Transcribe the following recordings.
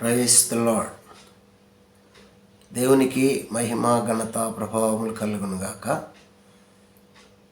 Price the lord దేవునికి మహిమ ఘనత ప్రభావములు కలుగును గాక.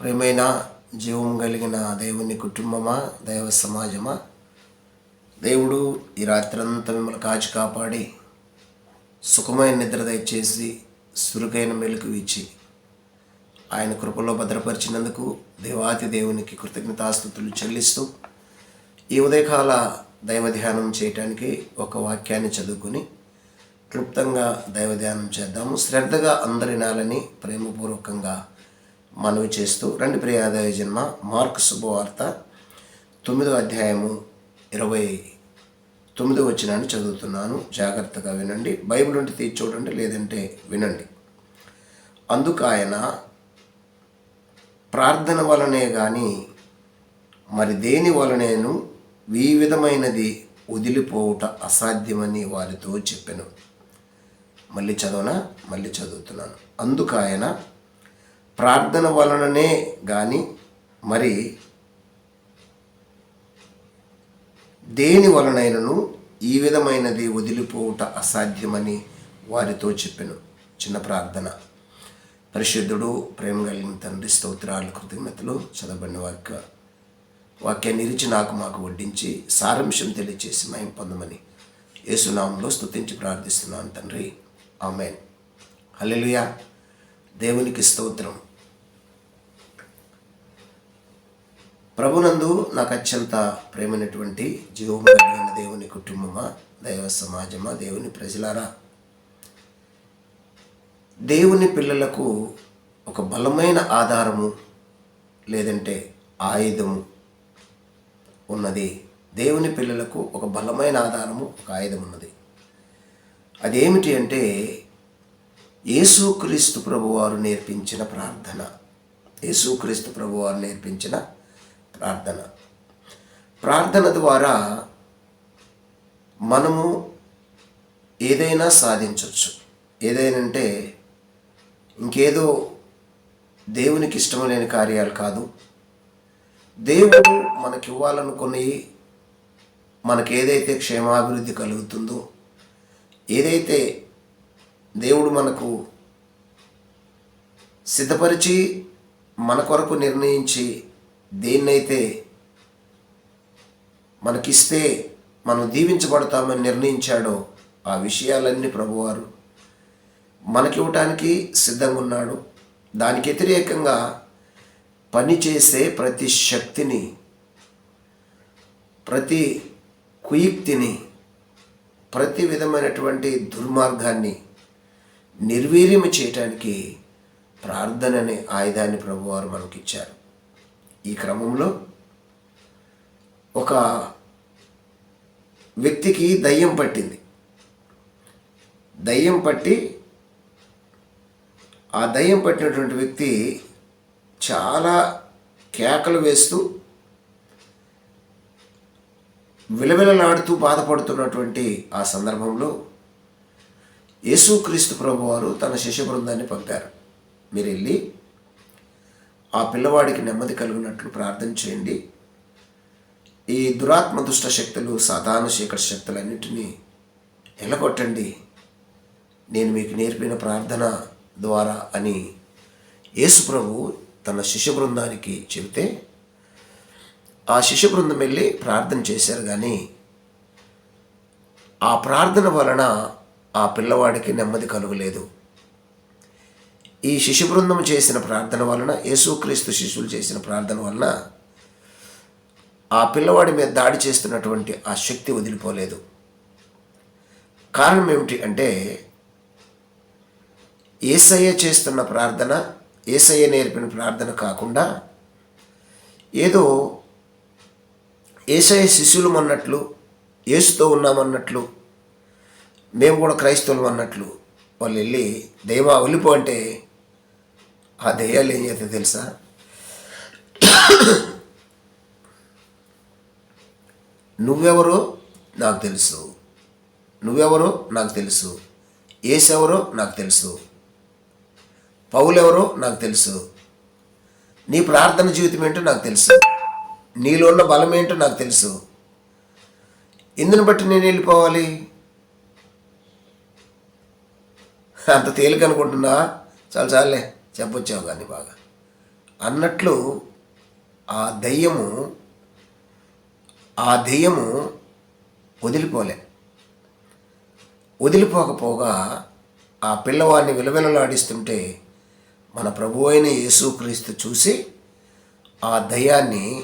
ప్రేమైన జీవం కలిగిన దేవుని కుటుంబమా దైవ సమాజమా? దేవుడు ఈ రాత్రంతా మిమ్మల్ని కాచి కాపాడి సుఖమైన నిద్ర దయచేసి సురుకైన మెలకు ఇచ్చి ఆయన కృపలో భద్రపరిచినందుకు దేవాతి దేవునికి కృతజ్ఞతాస్థుతులు చెల్లిస్తూ ఈ ఉదయకాల దైవ ధ్యానం చేయటానికి ఒక వాక్యాన్ని చదువుకుని క్లుప్తంగా దైవ ధ్యానం చేద్దాము. శ్రద్ధగా అందరి నాలని ప్రేమపూర్వకంగా మనవి చేస్తూ రెండు ప్రియాదయ జన్మ మార్క్ శుభవార్త తొమ్మిదో అధ్యాయము ఇరవై తొమ్మిదో వచ్చినాన్ని చదువుతున్నాను. జాగ్రత్తగా వినండి. బైబిల్ ఉంటే తీసి చూడండి లేదంటే వినండి. అందుకు ఆయన ప్రార్థన వలనే కానీ మరి దేని వలనేను ఈ విధమైనది వదిలిపోవుట అసాధ్యమని వారితో చెప్పాను. మళ్ళీ చదవనా? మళ్ళీ చదువుతున్నాను. అందుకు ఆయన ప్రార్థన వలననే కానీ మరి దేని వలనైనను ఈ విధమైనది వదిలిపోవుట అసాధ్యమని వారితో చెప్పాను. చిన్న ప్రార్థన. పరిశుద్ధుడు ప్రేమ కలిగిన తండ్రి స్తోత్రాలు కృతజ్ఞతలు చదవబడిన వాక్య వాక్యాన్ని ఇరిచి నాకు మాకు వడ్డించి సారాంశం తెలియచేసి మయం పొందమని యేసునామంలో స్తుతించి ప్రార్థిస్తున్నాను తండ్రి. ఆమెన్. హలెలుయా దేవునికి స్తోత్రం. ప్రభునందు నాకు అత్యంత ప్రేమైనటువంటి జీవము కలిగిన దేవుని కుటుంబమా దైవ సమాజమా దేవుని ప్రజలారా? దేవుని పిల్లలకు ఒక బలమైన ఆధారము లేదంటే ఆయుధము ఉన్నది. దేవుని పిల్లలకు ఒక బలమైన ఆధారము ఒక ఆయుధం ఉన్నది. అదేమిటి అంటే యేసుక్రీస్తు ప్రభువారు నేర్పించిన ప్రార్థన. యేసుక్రీస్తు ప్రభువారు నేర్పించిన ప్రార్థన. ప్రార్థన ద్వారా మనము ఏదైనా సాధించవచ్చు ఏదైనంటే ఇంకేదో దేవునికి ఇష్టం లేని కార్యాలు కాదు. దేవుడు మనకి ఇవ్వాలనుకుని మనకి ఏదైతే క్షేమాభివృద్ధి కలుగుతుందో ఏదైతే దేవుడు మనకు సిద్ధపరిచి మన కొరకు నిర్ణయించి దేన్నైతే మనకిస్తే మనం దీవించబడతామని నిర్ణయించాడో ఆ విషయాలన్నీ ప్రభువారు మనకివ్వటానికి సిద్ధంగా ఉన్నాడు దానికి వ్యతిరేకంగా పనిచేసే ప్రతి శక్తిని ప్రతి కుయుక్తిని ప్రతి విధమైనటువంటి దుర్మార్గాన్ని నిర్వీర్యం చేయటానికి ప్రార్థన అనే ఆయుధాన్ని ప్రభువారు మనకిచ్చారు. ఈ క్రమంలో ఒక వ్యక్తికి దయ్యం పట్టింది. దయ్యం పట్టి ఆ దయ్యం పట్టినటువంటి వ్యక్తి చాలా కేకలు వేస్తూ విలవిలలాడుతూ బాధపడుతున్నటువంటి ఆ సందర్భంలో యేసుక్రీస్తు ప్రభువారు తన శిష్య బృందాన్ని పంపారు. మీరు వెళ్ళి ఆ పిల్లవాడికి నెమ్మది కలిగినట్లు ప్రార్థన చేయండి. ఈ దురాత్మ దుష్ట శక్తులు సాధారణ చీకటి శక్తులన్నింటినీ ఎలగొట్టండి. నేను మీకు నేర్పిన ప్రార్థన ద్వారా అని యేసు ప్రభు తన శిష్య బృందానికి చెబితే ఆ శిష్య బృందం వెళ్ళి ప్రార్థన చేశారు కానీ ఆ ప్రార్థన వలన ఆ పిల్లవాడికి నెమ్మది కలుగలేదు. ఈ శిశు బృందం చేసిన ప్రార్థన వలన యేసుక్రీస్తు శిష్యులు చేసిన ప్రార్థన వలన ఆ పిల్లవాడి మీద దాడి చేస్తున్నటువంటి ఆ శక్తి వదిలిపోలేదు. కారణం ఏమిటి అంటే ఏసయ్య చేస్తున్న ప్రార్థన ఏసయ్య నేర్పిన ప్రార్థన కాకుండా ఏదో ఏసయ్య శిష్యులు అన్నట్లు ఏసుతో ఉన్నామన్నట్లు మేము కూడా క్రైస్తవులు అన్నట్లు వాళ్ళు వెళ్ళి దైవ వెళ్ళిపో అంటే ఆ దెయ్యాలు ఏం చేస్తే తెలుసా? నువ్వెవరో నాకు తెలుసు. నువ్వెవరో నాకు తెలుసు. ఏసెవరో నాకు తెలుసు. పౌలు ఎవరో నాకు తెలుసు. నీ ప్రార్థన జీవితం ఏంటో నాకు తెలుసు. నీలో ఉన్న బలం ఏంటో నాకు తెలుసు. ఇందుని బట్టి నేను వెళ్ళిపోవాలి. అంత తేలిక అనుకుంటున్నా? చాలు చాలే చెప్పొచ్చావు కానీ బాగా. అన్నట్లు ఆ దయ్యము ఆ దెయ్యము వదిలిపోలే. వదిలిపోకపోగా ఆ పిల్లవాడిని విలవిలలాడిస్తుంటే మన ప్రభు అయిన యేసుక్రీస్తు చూసి ఆ దయ్యాన్ని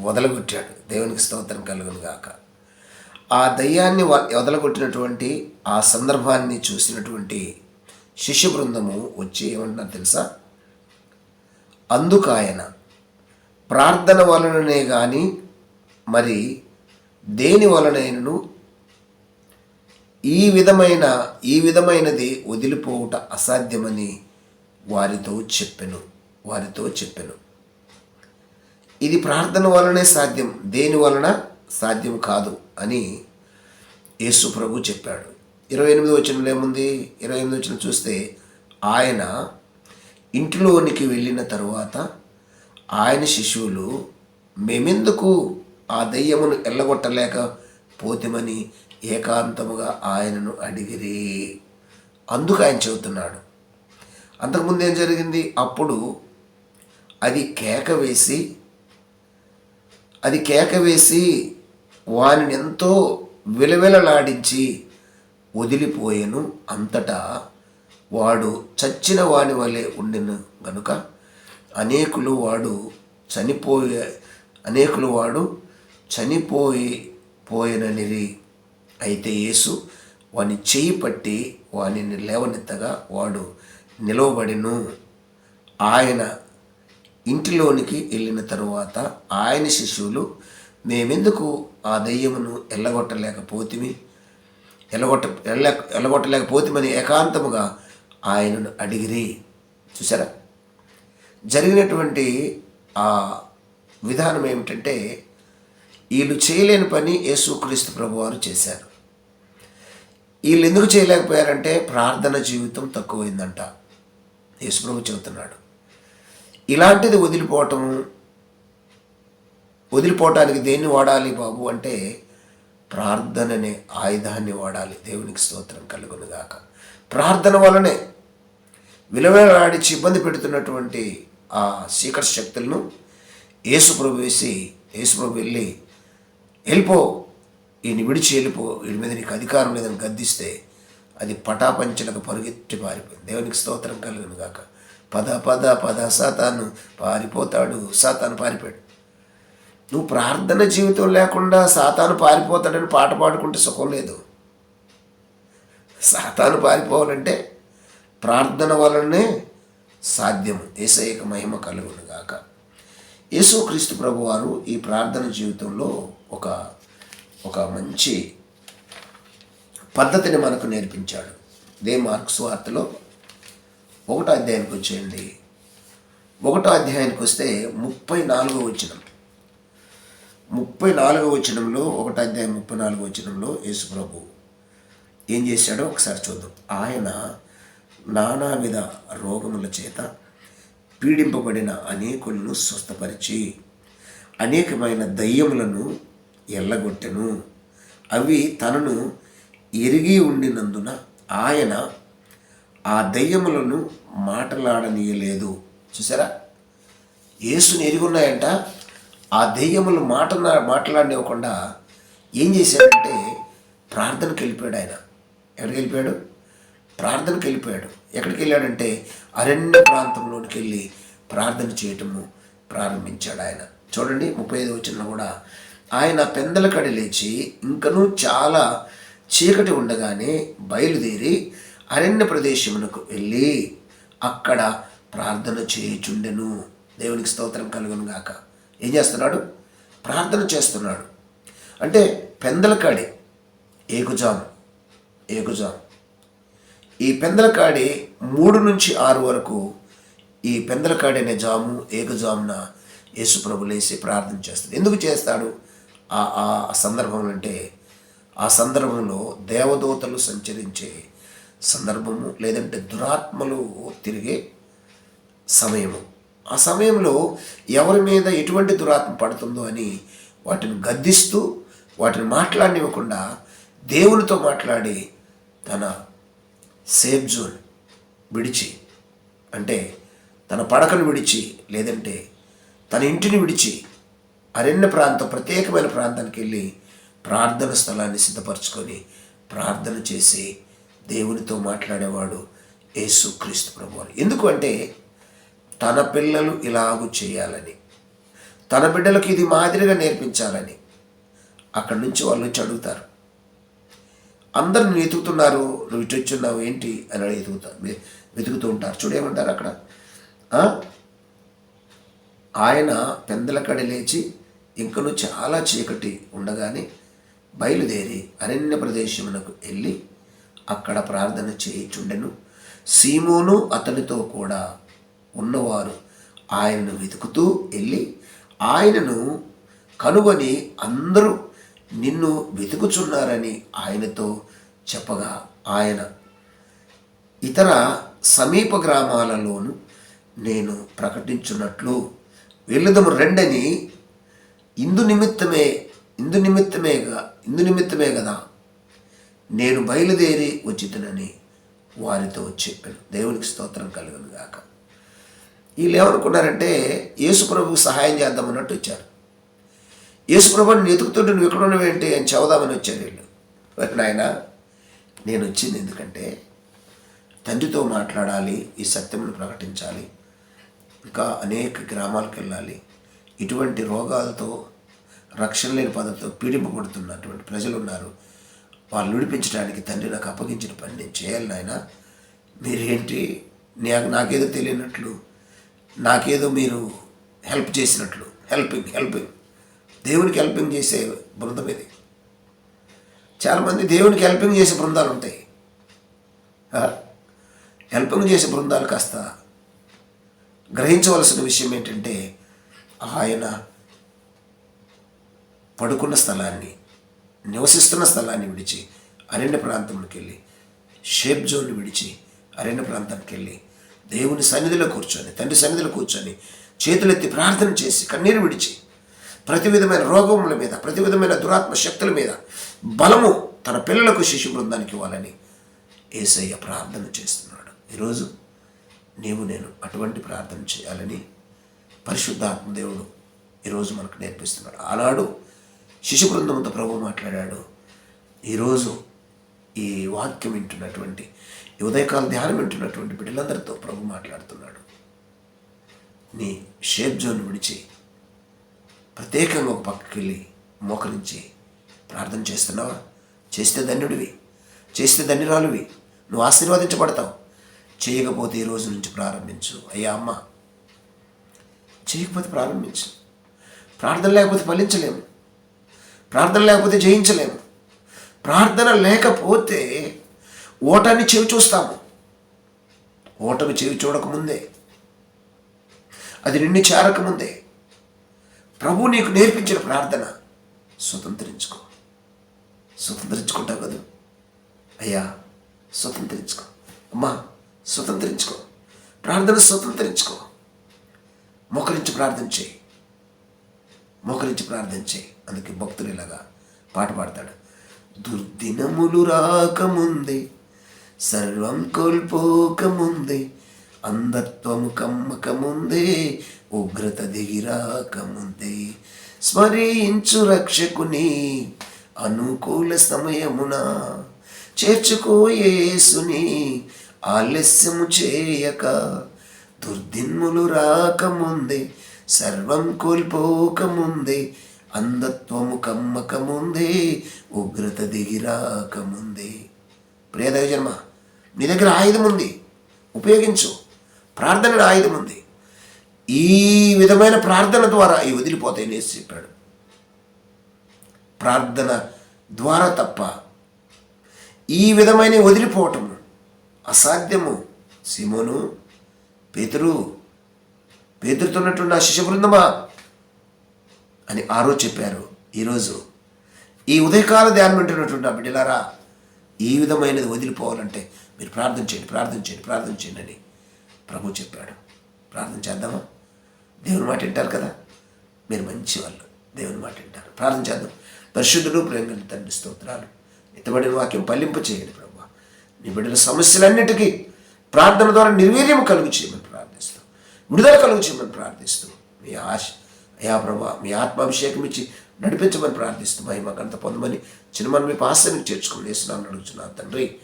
వదలగొట్టాడు. దేవునికి స్తోత్రం కలుగును గాక. ఆ దయ్యాన్ని వ- వదలగొట్టినటువంటి ఆ సందర్భాన్ని చూసినటువంటి శిష్య బృందము వచ్చి ఏమంటున్నారు తెలుసా? అందుకాయన ప్రార్థన వలననే కానీ మరి దేని వలనైనను ఈ విధమైన ఈ విధమైనది వదిలిపోవుట అసాధ్యమని వారితో చెప్పెను వారితో చెప్పెను. ఇది ప్రార్థన వలనే సాధ్యం దేని వలన సాధ్యం కాదు అని యేసు ప్రభు చెప్పాడు. ఇరవై ఎనిమిది వచనంలో ఏముంది? ఇరవై ఎనిమిది వచ్చిన చూస్తే ఆయన ఇంటిలోనికి వెళ్ళిన తరువాత ఆయన శిశువులు మేమెందుకు ఆ దయ్యమును ఎల్లగొట్టలేక పోతిమని ఏకాంతముగా ఆయనను అడిగిరి? అందుకు ఆయన చెబుతున్నాడు. అంతకుముందు ఏం జరిగింది? అప్పుడు అది కేక వేసి అది కేక వేసి వానిని ఎంతో విలవిలలాడించి వదిలిపోయాను అంతటా వాడు చచ్చిన వాని వలె ఉండిన గనుక అనేకులు వాడు చనిపోయే అనేకులు వాడు చనిపోయి పోయిననిరి. అయితే యేసు వాని చేయి పట్టి వానిని లేవనెత్తగా వాడు నిలవబడిను. ఆయన ఇంటిలోనికి వెళ్ళిన తరువాత ఆయన శిష్యులు మేమెందుకు ఆ దెయ్యమును ఎల్లగొట్టలేకపోతిమి? ఎల్లగొట్ట ఎల్ల ఏకాంతముగా ఆయనను అడిగిరి. చూసారా జరిగినటువంటి ఆ విధానం ఏమిటంటే వీళ్ళు చేయలేని పని యేసుక్రీస్తు ప్రభువారు చేశారు. వీళ్ళు ఎందుకు చేయలేకపోయారంటే ప్రార్థన జీవితం తక్కువైందంట. యేసుప్రభు చెబుతున్నాడు. ఇలాంటిది వదిలిపోవటం వదిలిపోవటానికి దేన్ని వాడాలి బాబు అంటే ప్రార్థననే ఆయుధాన్ని వాడాలి. దేవునికి స్తోత్రం కలుగునుగాక. ప్రార్థన వలనే విలువలాడిచి ఇబ్బంది పెడుతున్నటువంటి ఆ చీకటి శక్తులను యేసుప్రభు వేసి యేసుప్రభు వెళ్ళి వెళ్ళిపో ఈయన విడిచి వెళ్ళిపో వీడి మీద నీకు అధికారం లేదని గద్దిస్తే అది పటాపంచలకు పరుగెత్తి పారిపోయింది. దేవునికి స్తోత్రం కలుగును గాక. పద పద పద సాతాను పారిపోతాడు. సాతాను పారిపోయాడు. నువ్వు ప్రార్థన జీవితం లేకుండా సాతాను పారిపోతాడని పాట పాడుకుంటే సుఖం లేదు. సాతాను పారిపోవాలంటే ప్రార్థన వలనే సాధ్యం ఏసైక మహిమ కలుగును గాక. యేసుక్రీస్తు ప్రభువారు ఈ ప్రార్థన జీవితంలో ఒక ఒక మంచి పద్ధతిని మనకు నేర్పించాడు. దే మార్క్స్ వార్తలో ఒకటో అధ్యాయానికి వచ్చేయండి. ఒకటో అధ్యాయానికి వస్తే ముప్పై నాలుగో వచనం. ముప్పై నాలుగో వచనంలో ఒకటో అధ్యాయం ముప్పై నాలుగో వచనంలో యేసుప్రభు ఏం చేశాడో ఒకసారి చూద్దాం. ఆయన నానావిధ రోగముల చేత పీడింపబడిన అనేకులను స్వస్థపరిచి అనేకమైన దయ్యములను ఎల్లగొట్టెను. అవి తనను ఎరిగి ఉండినందున ఆయన ఆ దయ్యములను మాటలాడనీయలేదు. చూసారా? యేసుని ఎరిగి ఉన్నాయంట ఆ దెయ్యములు మాట మాట్లాడనివ్వకుండా ఏం చేశాడంటే ప్రార్థనకి వెళ్ళిపోయాడు ఆయన. ఎక్కడికి వెళ్ళిపోయాడు? ప్రార్థనకి వెళ్ళిపోయాడు. ఎక్కడికి వెళ్ళాడంటే అరణ్య ప్రాంతంలోకి వెళ్ళి ప్రార్థన చేయటము ప్రారంభించాడు ఆయన. చూడండి ముప్పై ఐదు వచ్చిన కూడా ఆయన పెందల కడి లేచి ఇంకనూ చాలా చీకటి ఉండగానే బయలుదేరి అరణ్య ప్రదేశమునకు వెళ్ళి అక్కడ ప్రార్థన చేయుచుండెను. దేవునికి స్తోత్రం కలుగును గాక. ఏం చేస్తున్నాడు? ప్రార్థన చేస్తున్నాడు. అంటే పెందలకాడి ఏకుజాము ఏకుజాము ఈ పెందలకాడి మూడు నుంచి ఆరు వరకు ఈ పెందలకాడి అనే జాము ఏకజామున యేసుప్రభు లేసి ప్రార్థన చేస్తాడు. ఎందుకు చేస్తాడు? ఆ ఆ సందర్భం అంటే ఆ సందర్భంలో దేవదూతలు సంచరించే సందర్భము లేదంటే దురాత్మలు తిరిగే సమయము. ఆ సమయంలో ఎవరి మీద ఎటువంటి దురాత్మ పడుతుందో అని వాటిని గద్దిస్తూ వాటిని మాట్లాడనివ్వకుండా దేవునితో మాట్లాడి తన సేఫ్ జోన్ విడిచి అంటే తన పడకను విడిచి లేదంటే తన ఇంటిని విడిచి అరణ్య ప్రాంతం ప్రత్యేకమైన ప్రాంతానికి వెళ్ళి ప్రార్థన స్థలాన్ని సిద్ధపరచుకొని ప్రార్థన చేసి దేవునితో మాట్లాడేవాడు యేసు క్రీస్తు ప్రభువారు. ఎందుకంటే తన పిల్లలు ఇలాగూ చేయాలని తన బిడ్డలకు ఇది మాదిరిగా నేర్పించాలని అక్కడి నుంచి వాళ్ళు వచ్చి అడుగుతారు. అందరు వెతుకుతున్నారు నువ్వు ఇటు వచ్చున్నావు ఏంటి? అని అడిగి వెతుకుతా వెతుకుతూ ఉంటారు. చూడేమంటారు అక్కడ? ఆయన ఆయన పెందలకడి లేచి ఇంకను చాలా చీకటి ఉండగానే బయలుదేరి అరణ్య ప్రదేశమునకు వెళ్ళి అక్కడ ప్రార్థన చేయుచుండెను. సీమోను అతనితో కూడా ఉన్నవారు ఆయనను వెతుకుతూ వెళ్ళి ఆయనను కనుగొని అందరూ నిన్ను వెతుకుచున్నారని ఆయనతో చెప్పగా ఆయన ఇతర సమీప గ్రామాలలోను నేను ప్రకటించున్నట్లు వెళ్ళదము రెండని ఇందు నిమిత్తమే ఇందు నిమిత్తమేగా ఇందు నిమిత్తమే కదా నేను బయలుదేరి వచ్చితనని వారితో చెప్పాను. దేవునికి స్తోత్రం కలుగును గాక. వీళ్ళు ఏమనుకున్నారంటే యేసుప్రభుకు సహాయం చేద్దామన్నట్టు వచ్చారు. యేసుప్రభుని నేను ఎతుకుతుంటే నువ్వు ఎక్కడ ఉన్నావేంటి అని చెబుదామని వచ్చారు వీళ్ళు. నాయన నేను వచ్చింది ఎందుకంటే తండ్రితో మాట్లాడాలి ఈ సత్యమును ప్రకటించాలి ఇంకా అనేక గ్రామాలకు వెళ్ళాలి ఇటువంటి రోగాలతో రక్షణ లేని పదంతో పీడింపబడుతున్నటువంటి ప్రజలు ఉన్నారు వాళ్ళు విడిపించడానికి తండ్రి నాకు అప్పగించిన పని నేను చేయాలి నాయన. మీరేంటి? నాకు నాకేదో తెలియనట్లు నాకేదో మీరు హెల్ప్ చేసినట్లు హెల్పింగ్ హెల్పింగ్. దేవునికి హెల్పింగ్ చేసే బృందం ఇది. చాలామంది దేవునికి హెల్పింగ్ చేసే బృందాలు ఉంటాయి. హెల్పింగ్ చేసే బృందాలు కాస్త గ్రహించవలసిన విషయం ఏంటంటే ఆయన పడుకున్న స్థలాన్ని నివసిస్తున్న స్థలాన్ని విడిచి అరణ్య ప్రాంతంలోకి వెళ్ళి షేప్ జోన్ విడిచి అరణ్య ప్రాంతానికి వెళ్ళి దేవుని సన్నిధిలో కూర్చొని తండ్రి సన్నిధిలో కూర్చొని చేతులెత్తి ప్రార్థన చేసి కన్నీరు విడిచి ప్రతి విధమైన రోగముల మీద ప్రతి విధమైన దురాత్మ శక్తుల మీద బలము తన పిల్లలకు శిశు బృందానికి ఇవ్వాలని ఏసయ్య ప్రార్థన చేస్తున్నాడు. ఈరోజు నీవు నేను అటువంటి ప్రార్థన చేయాలని పరిశుద్ధాత్మ దేవుడు ఈరోజు మనకు నేర్పిస్తున్నాడు. ఆనాడు శిశు బృందంతో ప్రభు మాట్లాడాడు. ఈరోజు ఈ వాక్యం వింటున్నటువంటి ఈ ఉదయకాల ధ్యానం వింటున్నటువంటి బిడ్డలందరితో ప్రభు మాట్లాడుతున్నాడు. నీ షేప్ జోన్ విడిచి ప్రత్యేకంగా ఒక పక్కకి వెళ్ళి మోకరించి ప్రార్థన చేస్తున్నావా? చేస్తే ధన్యుడివి. చేస్తే ధన్యురాలువి. నువ్వు ఆశీర్వదించబడతావు. చేయకపోతే ఈ రోజు నుంచి ప్రారంభించు. అయ్యా అమ్మ చేయకపోతే ప్రారంభించు. ప్రార్థన లేకపోతే ఫలించలేము. ప్రార్థన లేకపోతే జయించలేము. ప్రార్థన లేకపోతే ఓటాన్ని చెవి చూస్తాము. ఓటమి చెవి చూడకముందే అది నిన్ను చేరకముందే ప్రభు నీకు నేర్పించిన ప్రార్థన స్వతంత్రించుకో. స్వతంత్రించుకుంటావు కదా. అయ్యా స్వతంత్రించుకో. అమ్మా స్వతంత్రించుకో. ప్రార్థన స్వతంత్రించుకో. మోకరించి ప్రార్థన చేయి. మోకరించి ప్రార్థించే అందుకే భక్తులు ఇలాగా పాట పాడతాడు. దుర్దినములు రాకముందే సర్వం కోల్పోకముందే అంధత్వము కమ్మకముందే ఉగ్రత దిగిరాకముందే స్మరించు రక్షకుని అనుకూల సమయమున చేర్చుకోయేసుని ఆలస్యము చేయక దుర్దిన్ములు రాకముందే సర్వం కోల్పోకముందే అంధత్వము కమ్మకముందే ఉగ్రత దిగిరాకముందే. ప్రియదయ జన్మ నీ దగ్గర ఆయుధం ఉంది. ఉపయోగించు. ప్రార్థన ఆయుధం ఉంది. ఈ విధమైన ప్రార్థన ద్వారా ఈ వదిలిపోతాయి నేసి చెప్పాడు. ప్రార్థన ద్వారా తప్ప ఈ విధమైన వదిలిపోవటము అసాధ్యము. సిమోను పేతురు పేతురుతున్నటువంటి ఆ శిష్య బృందమా? అని ఆ రోజు చెప్పారు. ఈరోజు ఈ ఉదయకాల ధ్యానం వింటున్నటువంటి ఆ బిడ్డలారా ఈ విధమైనది వదిలిపోవాలంటే మీరు ప్రార్థన చేయండి ప్రార్థన చేయండి ప్రార్థన చేయండి అని ప్రభు చెప్పాడు. ప్రార్థన చేద్దామా? దేవుని మాట వింటారు కదా? మీరు మంచి వాళ్ళు దేవుని మాట వింటారు. ప్రార్థన చేద్దాం. పరిశుద్ధుడు ప్రేమ తండ్రి స్తోత్రాలు. ఇతబడిన వాక్యం పల్లింపు చేయండి ప్రభు నీ బిడ్డల సమస్యలన్నిటికీ ప్రార్థన ద్వారా నిర్వీర్యం కలుగు చేయమని విడుదల కలుగుచమని ప్రార్థిస్తూ మీ ఆశ అయా ప్రభా మీ ఆత్మాభిషేకం ఇచ్చి నడిపించమని ప్రార్థిస్తూ మహిమ గంత పొందమని చిన్నమని మీ పాసనికి చేర్చుకుని వేస్తున్నాను అడుగుతున్నాను తండ్రి.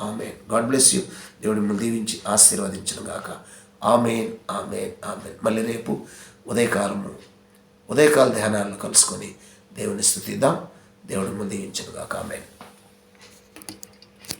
ఆమెన్. God bless you. దేవుడి మిమ్మల్ని దీవించి ఆశీర్వదించను గాక. Amen amen amen. మళ్ళీ రేపు ఉదయకాలము ఉదయకాల ధ్యానాలను కలుసుకొని దేవుని స్థుతిద్దాం. దేవుడి ముందు దీవించను గాక. ఆమెన్.